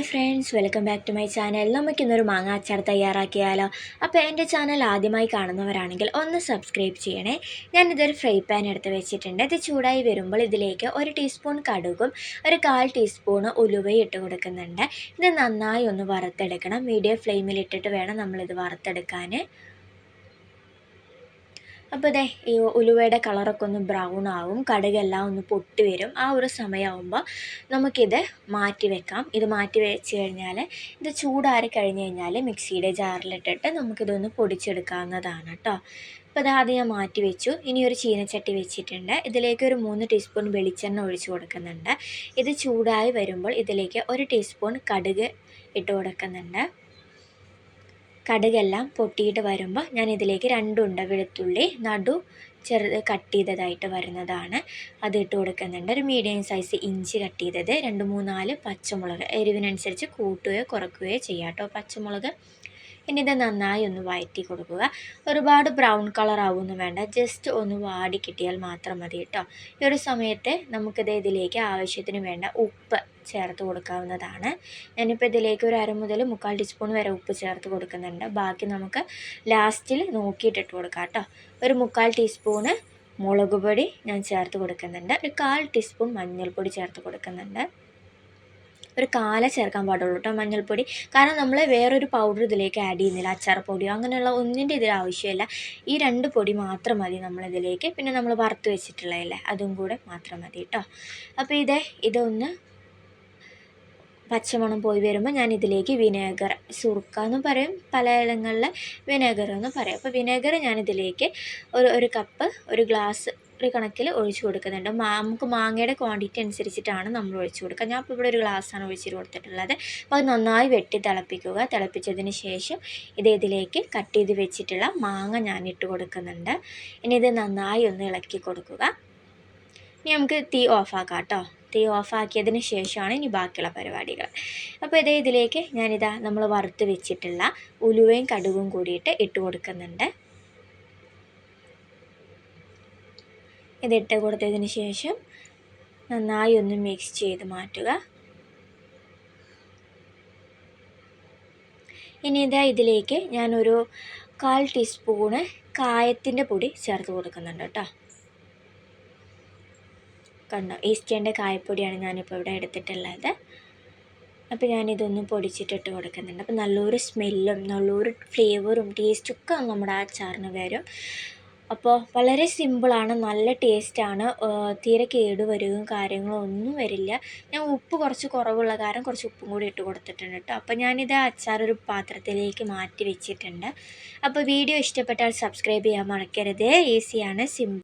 Hi friends welcome back to my channel. നമുക്കിന്നൊരു മാങ്ങ അച്ചാർ തയ്യാറാക്കിയാലോ? അപ്പോൾ എന്റെ ചാനൽ ആദ്യമായി കാണുന്നവരാണെങ്കിൽ ഒന്ന് സബ്സ്ക്രൈബ് ചെയ്യണേ. ഞാനിതൊരു ഫ്രൈ പാൻ എടുത്ത് വെച്ചിട്ടുണ്ട്. ഇത് ചൂടായി വരുമ്പോൾ ഇതിലേക്ക് ഒരു ടീസ്പൂൺ കടുകും ഒരു കാൽ ടീസ്പൂൺ ഉലുവയും ഇട്ട് കൊടുക്കുന്നുണ്ട്. ഇത് നന്നായി ഒന്ന് വറുത്തെടുക്കണം. മീഡിയം ഫ്ലെയിമിലിട്ടിട്ട് വേണം നമ്മളിത് വറുത്തെടുക്കാൻ. അപ്പോൾ ദേ ഈ ഉലുവയുടെ കളറൊക്കെ ഒന്ന് ബ്രൗൺ ആവും കടുകെല്ലാം ഒന്ന് പൊട്ടി വരും. ആ ഒരു സമയമാകുമ്പോൾ നമുക്കിത് മാറ്റി വെക്കാം. ഇത് മാറ്റി വെച്ച് കഴിഞ്ഞാൽ ഇത് ചൂടാറി കഴിഞ്ഞ് കഴിഞ്ഞാൽ മിക്സിയുടെ ജാറിലിട്ടിട്ട് നമുക്കിതൊന്ന് പൊടിച്ചെടുക്കാവുന്നതാണ് കേട്ടോ അപ്പോൾ അത് ആദ്യം ഞാൻ മാറ്റി വെച്ചു. ഇനി ഒരു ചീനച്ചട്ടി വെച്ചിട്ടുണ്ട്. ഇതിലേക്ക് ഒരു മൂന്ന് ടീസ്പൂൺ വെളിച്ചെണ്ണ ഒഴിച്ചു കൊടുക്കുന്നുണ്ട്. ഇത് ചൂടായി വരുമ്പോൾ ഇതിലേക്ക് ഒരു ടീസ്പൂൺ കടുക് ഇട്ട് കൊടുക്കുന്നുണ്ട്. കടുകെല്ലാം പൊട്ടിയിട്ട് വരുമ്പോൾ ഞാൻ ഇതിലേക്ക് രണ്ടുണ്ട വെളുത്തുള്ളി നടു ചെറുത് കട്ട് ചെയ്തതായിട്ട് വരുന്നതാണ്. അത് ഇട്ട് കൊടുക്കുന്നുണ്ട്. ഒരു മീഡിയം സൈസ് ഇഞ്ചി കട്ട് ചെയ്തത് രണ്ട് മൂന്നാൽ പച്ചമുളക് എരിവിനനുസരിച്ച് കൂട്ടുകയോ കുറയ്ക്കുകയോ ചെയ്യാം കേട്ടോ പച്ചമുളക് ഇനി ഇത് നന്നായി ഒന്ന് വഴറ്റി കൊടുക്കുക. ഒരുപാട് ബ്രൗൺ കളർ ആവുമെന്ന് വേണ്ട. ജസ്റ്റ് ഒന്ന് വാടി കിട്ടിയാൽ മാത്രം മതി കേട്ടോ. ഈ ഒരു സമയത്ത് നമുക്കിത് ഇതിലേക്ക് ആവശ്യത്തിന് വേണ്ട ഉപ്പ് ചേർത്ത് കൊടുക്കാവുന്നതാണ്. ഞാനിപ്പോൾ ഇതിലേക്ക് ഒരു അര മുതൽ മുക്കാൽ ടീസ്പൂൺ വരെ ഉപ്പ് ചേർത്ത് കൊടുക്കുന്നുണ്ട്. ബാക്കി നമുക്ക് ലാസ്റ്റിൽ നോക്കിയിട്ടിട്ട് കൊടുക്കാം കേട്ടോ. ഒരു മുക്കാൽ ടീസ്പൂണ് മുളക് പൊടി ഞാൻ ചേർത്ത് കൊടുക്കുന്നുണ്ട്. ഒരു കാൽ ടീസ്പൂൺ മഞ്ഞൾപ്പൊടി ചേർത്ത് കൊടുക്കുന്നുണ്ട്. ഒരു കാല ചേർക്കാൻ പാടുള്ളൂ കേട്ടോ മഞ്ഞൾപ്പൊടി. കാരണം നമ്മൾ വേറൊരു പൗഡർ ഇതിലേക്ക് ആഡ് ചെയ്യുന്നില്ല അച്ചാർ പൊടിയോ അങ്ങനെയുള്ള ഒന്നിന്റെ ഇതിൽ ആവശ്യമില്ല. ഈ രണ്ട് പൊടി മാത്രം മതി നമ്മളിതിലേക്ക് പിന്നെ നമ്മൾ വറുത്ത് വെച്ചിട്ടുള്ളതല്ലേ അതും കൂടെ മാത്രം മതി കേട്ടോ. അപ്പോൾ ഇതേ ഇതൊന്ന് പച്ചമണം പോയി വരുമ്പോൾ ഞാൻ ഇതിലേക്ക് വിനേഗർ സുറുക്ക എന്ന് പറയും പലയിടങ്ങളിൽ വിനേഗർ എന്ന് പറയും. അപ്പോൾ വിനേഗർ ഞാനിതിലേക്ക് ഒരു ഒരു കപ്പ് ഒരു ഗ്ലാസ് ഒരു കണക്കിൽ ഒഴിച്ച് കൊടുക്കുന്നുണ്ട്. നമുക്ക് മാങ്ങയുടെ ക്വാണ്ടിറ്റി അനുസരിച്ചിട്ടാണ് നമ്മൾ ഒഴിച്ച് കൊടുക്കുക. ഞാൻ ഇപ്പോൾ ഇവിടെ ഒരു ഗ്ലാസ്സാണ് ഒഴിച്ചിട്ട് കൊടുത്തിട്ടുള്ളത്. അപ്പോൾ അത് നന്നായി വെട്ടി തിളപ്പിക്കുക. തിളപ്പിച്ചതിന് ശേഷം ഇത് ഇതിലേക്ക് കട്ട് ചെയ്ത് വെച്ചിട്ടുള്ള മാങ്ങ ഞാൻ ഇട്ട് കൊടുക്കുന്നുണ്ട്. ഇനി ഇത് നന്നായി ഒന്ന് ഇളക്കി കൊടുക്കുക. ഇനി നമുക്ക് തീ ഓഫാക്കാം കേട്ടോ. തീ ഓഫാക്കിയതിന് ശേഷമാണ് ഇനി ബാക്കിയുള്ള പരിപാടികൾ. അപ്പോൾ ഇതേ ഇതിലേക്ക് ഞാനിതാ നമ്മൾ വറുത്ത് വെച്ചിട്ടുള്ള ഉലുവയും കടുകും കൂടിയിട്ട് ഇട്ട് കൊടുക്കുന്നുണ്ട്. ഇതിട്ട് കൊടുത്തതിന് ശേഷം നന്നായി ഒന്ന് മിക്സ് ചെയ്ത് മാറ്റുക. ഇനി ഇതാ ഇതിലേക്ക് ഞാനൊരു കാൽ ടീസ്പൂണ് കായത്തിന്റെ പൊടി ചേർത്ത് കൊടുക്കുന്നുണ്ട് കേട്ടോ. കണ്ടോ ഈസ്റ്റേന്റെ കായപ്പൊടിയാണ് ഞാനിപ്പോൾ ഇവിടെ എടുത്തിട്ടുള്ളത്. അപ്പോൾ ഞാനിതൊന്ന് പൊടിച്ചിട്ടിട്ട് കൊടുക്കുന്നുണ്ട്. അപ്പോൾ നല്ലൊരു സ്മെല്ലും നല്ലൊരു ഫ്ലേവറും ടേസ്റ്റൊക്കെ നമ്മുടെ അച്ചാറിന് വരും. അപ്പോൾ വളരെ സിമ്പിളാണ് നല്ല ടേസ്റ്റാണ് തീരെ കേടുവരുകയും കാര്യങ്ങളോ ഒന്നും വരില്ല. ഞാൻ ഉപ്പ് കുറച്ച് കുറവുള്ള കാരണം കുറച്ച് ഉപ്പും കൂടി ഇട്ട് കൊടുത്തിട്ടുണ്ട് കേട്ടോ അപ്പോൾ ഞാനിത് അച്ചാർ ഒരു പാത്രത്തിലേക്ക് മാറ്റി വെച്ചിട്ടുണ്ട്. അപ്പോൾ വീഡിയോ ഇഷ്ടപ്പെട്ടാൽ സബ്സ്ക്രൈബ് ചെയ്യാൻ മറക്കരുത്. ഈസിയാണ് സിമ്പിൾ